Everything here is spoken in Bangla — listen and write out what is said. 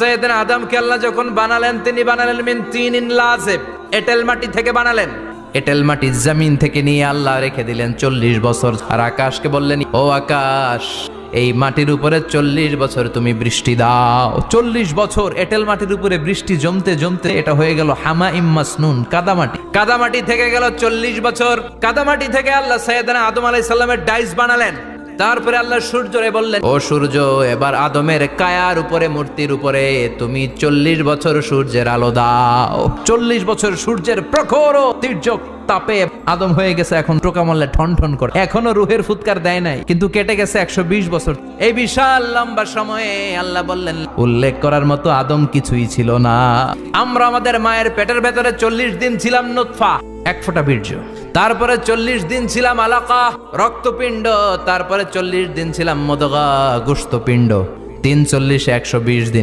সৈয়দিন আদমকে আল্লাহ যখন বানালেন, তিনি বানালেন মিন তিন ইন লাজেব। এটেল মাটি থেকে বানালেন। এটেল মাটি জমিন থেকে নিয়ে আল্লাহ রেখে দিলেন চল্লিশ বছর। আর আকাশকে বললেন, ও আকাশ, এই মাটির উপরে চল্লিশ বছর তুমি বৃষ্টি দাও। চল্লিশ বছর এটেল মাটির উপরে বৃষ্টি জমতে জমতে এটা হয়ে গেল হামা ইম্মাসনুন কাদামাটি। কাদামাটি থেকে গেল চল্লিশ বছর। কাদামাটি থেকে আল্লাহ সৈয়দানা আদম আলাই সাল্লামের ডাইস বানালেন। তারপরে আল্লাহ সূর্যরে বললেন, ও সূর্য, এবার আদমের কায়ার উপরে, মূর্তির উপরে তুমি চল্লিশ বছর সূর্যের আলো দাও। চল্লিশ বছর সূর্যের প্রখর তীর্যক তাপে আদম হয়ে গেছে, এখন টোকা মারলে ঠন ঠন করে। এখনও রুহের ফুৎকার দেয় নাই, কিন্তু কেটে গেছে একশো বিশ বছর। এই বিশাল লম্বা সময়ে আল্লাহ বললেন, উল্লেখ করার মতো আদম কিছুই ছিল না। আমরা আমাদের মায়ের পেটের ভেতরে চল্লিশ দিন ছিলাম নুৎফা এক ফোঁটা বীর্য। তারপরে চল্লিশ দিন ছিলাম আলাকা, রক্তপিণ্ড। তারপরে চল্লিশ দিন ছিলাম মদগা, গোস্তপিণ্ড। তিন চল্লিশ একশো বিশ দিন।